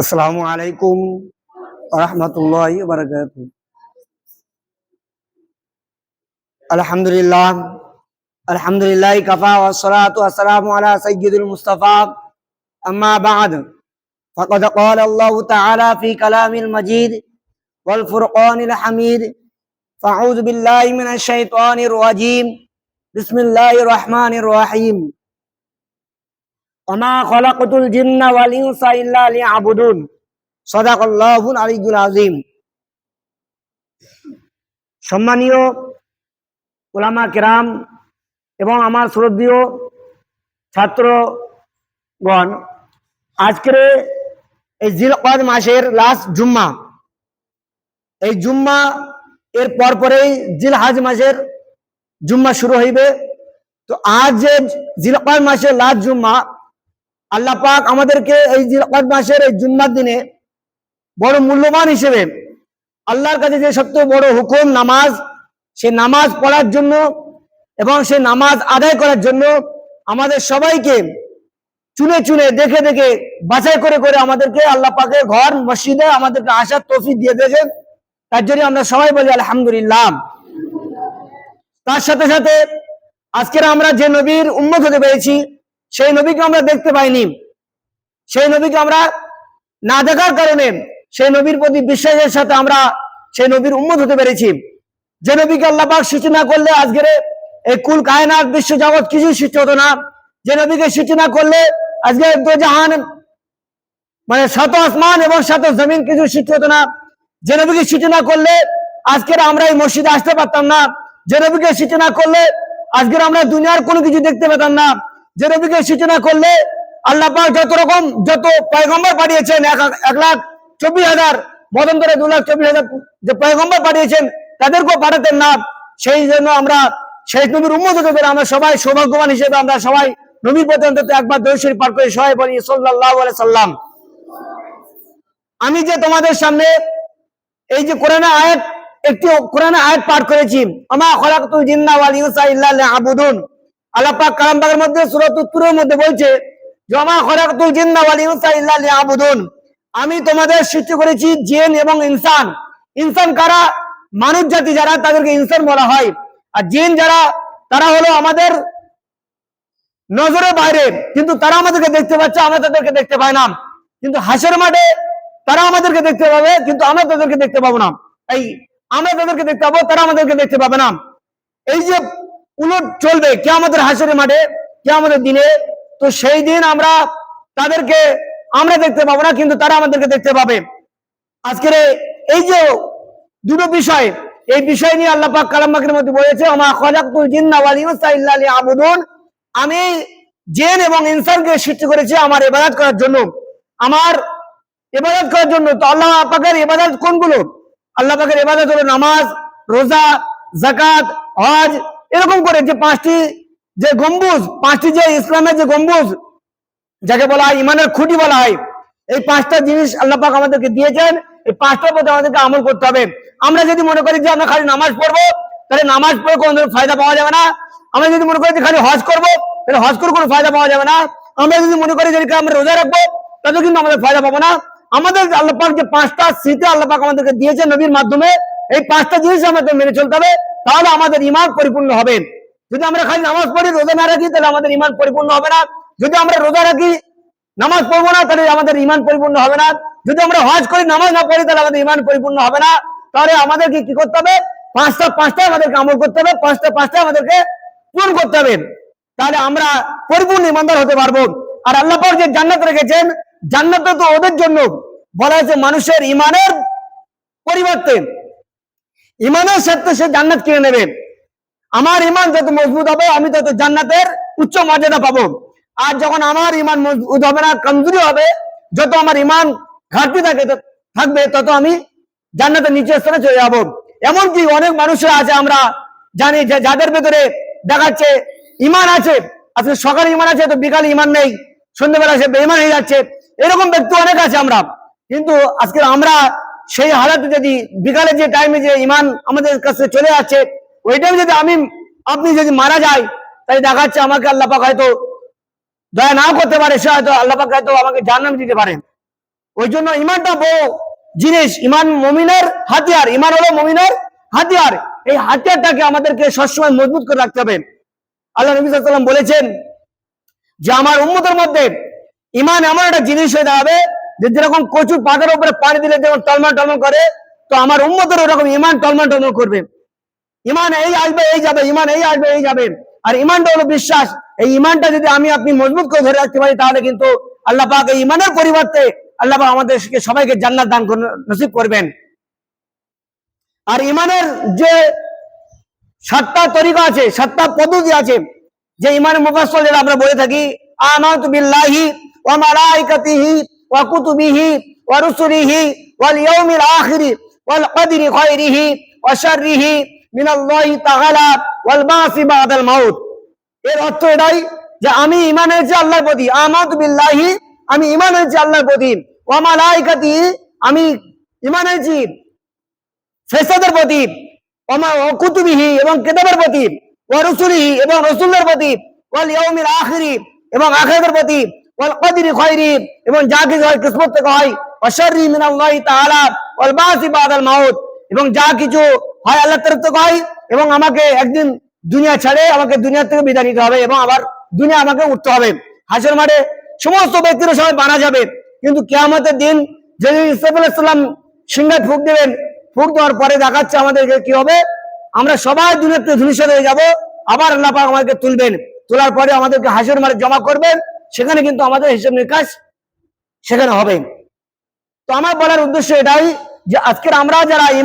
আসসালামু আলাইকুম রহমতুল্লাহ বারকাত আলহামদুলিল্লাহ আলহামদুলিল্লাহ কাফা والصلاة والسلام على سيد المصطفى أما بعد فقد قال الله تعالى في كلام المجيد والفرقان الحميد فأعوذ بالله من الشيطان الرجيم بسم الله الرحمن الرحيم সম্মানীয় এবং আমার শ্রদ্ধীয় ছাত্রগণ, আজকের এই জিল মাসের লাস্ট জুম্মা। এই জুম্মা এর পরপরেই জিলহাজ মাসের জুম্মা শুরু হইবে। তো আজ যে জিলকদ মাসের লাস্ট জুম্মা আল্লাহ পাক আমাদেরকে এই জিলকদ মাসের এই জুম্মার দিনে বড় মূল্যবান হিসেবে আল্লাহর কাছে যে সবচেয়ে বড় হুকুম নামাজ, সে নামাজ পড়ার জন্য এবং সে নামাজ আদায় করার জন্য আমাদের সবাইকে চুনে চুনে দেখে দেখে বাছাই করে করে আমাদেরকে আল্লাহ পাকে ঘর, মসজিদে আমাদেরকে আসার তৌফিক দিয়ে দিয়েছেন। তার জন্য আমরা সবাই বলি আলহামদুলিল্লাহ। তার সাথে সাথে আজকের আমরা যে নবীর উন্মত হতে পেরেছি সেই নবীকে আমরা দেখতে পাইনি। সেই নবীকে আমরা না দেখার কারণে সেই নবীর প্রতি বিশ্বাসের সাথে আমরা সেই নবীর উন্মত হতে পেরেছি। যে নবীকে আল্লাহ পাক সূচনা করলে আজকের এই কুল কায়নাত বিশ্ব জগৎ কিছু সৃষ্টি হতো না। যে নবীকে সূচনা করলে আজকে জাহান মানে শত আসমান এবং শত জমিন কিছু সৃষ্টি হতো না। যে নবীকে সূচনা করলে আজকের আমরা এই মসজিদে আসতে পারতাম না। যে নবীকে সূচনা করলে আজকের আমরা দুনিয়ার কোনো কিছু দেখতে পেতাম না। যে নবীকে সূচনা করলে আল্লাহ পাক যত রকম যত পয়গম্বর পাঠিয়েছেন, এক লাখ চব্বিশ হাজার মদন্তরে দু লাখ চব্বিশ হাজার যে পয়গম্বর পাঠিয়েছেন, তাদেরকেও পাঠাতেন না। সেই জন্য আমরা শেষ নবীর উন্মত আমরা সবাই সৌভাগ্যবান হিসেবে আমরা সবাই নবীর প্রতি অন্তত একবার দর্শনী পাঠ করে সবাই বলি সাল্লাহ সাল্লাম। আমি যে তোমাদের সামনে এই যে কোরআনে আয়াত, একটি কোরআনে আয়াত পাঠ করেছি, আমা খলাকতুল জিন্না ওয়াল ইল্লা লিয়াবুদুন। আল্লাহ পাক কালাম পাকের মধ্যে, সূরাত তুরের মধ্যে বলছে, জমা খলাকতুল জিন্না ওয়াল ইনসা আমি তোমাদের সৃষ্টি করেছি জিন এবং ইনসান। ইনসান কারা? মানুষ জাতি যারা, তাদেরকে ইনসান বলা হয়। আর জিন যারা, তারা হলো আমাদের নজরের বাইরে। কিন্তু তারা আমাদেরকে দেখতে পাচ্ছে, আমরা তাদেরকে দেখতে পাই না। কিন্তু হাসের মাঠে তারা আমাদেরকে দেখতে পাবে, কিন্তু আমরা তাদেরকে দেখতে পাবো না। এই আমরা তাদেরকে দেখতে পাবো, তারা আমাদেরকে দেখতে পাবে না। এই যে উলট চলবে কে আমাদের হাসের মাঠে কে আমাদের দিনে। তো সেই দিন আমরা তাদেরকে, আমরা দেখতে পাবো না, কিন্তু তারা আমাদেরকে দেখতে পাবে। আজকের এই যে দুটো বিষয়, এই বিষয় নিয়ে আল্লাহ পাক কালাম পাকের মধ্যে বলেছে আমা খলাকতুল জিন্না ওয়াল ইনসা ইল্লা লিয়াবুদুন। আমি জিন এবং ইনসানকে সৃষ্টি করেছি আমার ইবাদত করার জন্য। আমার ইবাদত করার জন্য, তো আল্লাহ পাকের ইবাদত কোনগুলো? আল্লাহ পাকের ইবাদত হলো নামাজ, রোজা জাকাত হজ এরকম করে যে পাঁচটি যে গম্বুজ, পাঁচটি যে ইসলামের যে গম্বুজ, যাকে বলা হয় ইমানের খুঁটি বলা হয়, এই পাঁচটা জিনিস আল্লাহ পাক আমাদেরকে দিয়েছেন, এই পাঁচটার প্রতি আমাদেরকে আমল করতে হবে। আমরা যদি মনে করি যে আমরা খালি নামাজ পড়ব, তাহলে নামাজ পড়ে কোনো ফায়দা পাওয়া যাবে না। আমরা যদি মনে করি যে খালি হজ করব, তাহলে হজ করে কোনো ফায়দা পাওয়া যাবে না। আমরা যদি মনে করি যে আমরা রোজা রাখব তাতে কিন্তু আমাদের ফায়দা পাবো না। আমাদের আল্লাহ পাক যে পাঁচটা স্মৃতি আল্লাহ পাক আমাদেরকে দিয়েছে নবীর মাধ্যমে, এই পাঁচটা জিনিস আমাদের মেনে চলতে হবে। তাহলে আমাদের ইমান পরিপূর্ণ হবে। যদি আমরা খালি নামাজ পড়ি, রোজা না রাখি, তাহলে আমাদের ইমান পরিপূর্ণ হবে না। যদি আমরা রোজা রাখি, নামাজ পড়ব না, তাহলে আমাদের ইমান পরিপূর্ণ হবে না। যদি আমরা হজ করি, নামাজ না পড়ি, তাহলে আমাদের ইমান পরিপূর্ণ হবে না। তাহলে আমাদেরকে কি করতে হবে? পাঁচটা পাঁচটা আমাদেরকে আমল করতে হবে। পাঁচটা পাঁচটা আমাদেরকে পূরণ করতে হবে। তাহলে আমরা পরিপূর্ণ ইমানদার হতে পারব। আর আল্লাহ পাক যে জান্নাত রেখেছেন, জান্নাত তো ওদের জন্য। বলা হয়েছে, মানুষের ইমানের পরিবর্তে। ইমানের সাথে সে জান্নাত কিনে নেবে। আমার ইমান যত মজবুত হবে, আমি তত জান্নাতের উচ্চ মর্যাদা পাবো। আর যখন আমার ইমান মজবুত হবে না, কমজোরি হবে, যত আমার ইমান ঘাটতি থাকে থাকবে, তত আমি জান্নাতের নিচের স্থানে চলে যাব। এমনকি অনেক মানুষের আছে, আমরা জানি যে যাদের ভেতরে দেখাচ্ছে ইমান আছে, আজকে সকালে ইমান আছে, তো বিকালে ইমান নেই, সন্ধ্যেবেলা সে বেইমান হয়ে যাচ্ছে, এরকম ব্যক্তি অনেক আছে আমরা। কিন্তু আজকে আমরা সেই হালাতে যদি বিকালে যে টাইমে যে ইমান আমাদের কাছে চলে যাচ্ছে ওই টাইমে যদি আমি, আপনি যদি মারা যায় তাই দেখাচ্ছে আমাকে আল্লাহ পাক হয়তো দয়া নাও করতে পারে, সে হয়তো আল্লাহ পাক হয়তো আমাকে জান্নাত দিতে পারেন ওই জন্য ইমানটা বড় জিনিস। ইমান মমিনের হাতিয়ার, ইমান হলো মমিনের হাতিয়ার। এই হাতিয়ারটাকে আমাদেরকে সবসময় মজবুত করে রাখতে হবে। আল্লাহ নবী ওয়াসাল্লাম বলেছেন যে, আমার উম্মতের মধ্যে ইমান এমন একটা জিনিস হয়ে দাঁড়াবে যে যেরকম কচুর পাতার উপরে পানি দিলে যেমন টলমল টলমল করে, তো আমার উম্মতের ওরকম ইমান টলমল টলমল করবে। ইমান এই আসবে, এই যাবে, ইমান এই আসবে, এই যাবে। আর ইমানটা হলো বিশ্বাস। এই ইমানটা যদি আমি আপনি মজবুত করে ধরে রাখতে পারি, তাহলে কিন্তু আল্লাহ পাক এই ইমানের পরিবর্তে আল্লাহ পাক আমাদেরকে সবাইকে জান্নাত দান নসিব করবেন। আর ইমানের যে সাতটা তরিকা আছে, সাতটা পদ্ধতি আছে, যে ইমান মুফাসসল যেটা আমরা বলে থাকি, আমানতু বিল্লাহি ওয়া মালাইকাতিহি ইয়াউমিল আখির ওয়াল কদরি খায়রিহি ওয়া শাররিহি মিনাল্লাহি তাআলা ওয়াল বাসি বাদাল মাউত। এর অর্থ এটাই যে আমি ইমান এনেছি আল্লাহর প্রতি। আমানতু বিল্লাহি, আমি ইমান এনেছি আল্লাহর প্রতি। ওয়া মালাইকাতিহি আমি ইমান এনেছি ফেরেশতাদের প্রতি। ওমা কুতুবিহি এবং কিতাবের প্রতি। ওয়া রসুলিহি এবং রসুলের প্রতি। ওয়াল ইয়াউমিল আখিরি এবং আখিরাতের প্রতি। ওয়াল কদরি খায়রি, এবং যা কিছু হয় কিসমত থেকে হয় ওয়া শাররি মিনাল্লাহি তাআলা, ওয়াল বাসি বাদাল এবং যা কিছু হয় আল্লাহর তরফ থেকে হয়, এবং আমাকে একদিন দুনিয়া ছেড়ে, আমাকে দুনিয়া থেকে বিদায় নিতে হবে, এবং আবার দুনিয়া আমাকে উঠতে হবে। হাসর মাঠে সমস্ত ব্যক্তিরা সবাই মারা যাবে, কিন্তু কিয়ামতের দিন যেদিন ইসলাম ইসলাম সিংহায় ফুক দেবেন, ফুক দেওয়ার পরে দেখাচ্ছে আমাদেরকে কি হবে? আমরা সবাই দুনিয়াতে ধূলিসাৎ হয়ে যাব, আবার আল্লাহ আমাদেরকে তুলবেন, তোলার পরে আমাদেরকে হাসির মারে জমা করবেন সেখানে কিন্তু আমাদের হিসাব নিকাশ সেখানে হবে তো আমার বলার উদ্দেশ্য এটাই যে আজকের আমরা যারা ইমান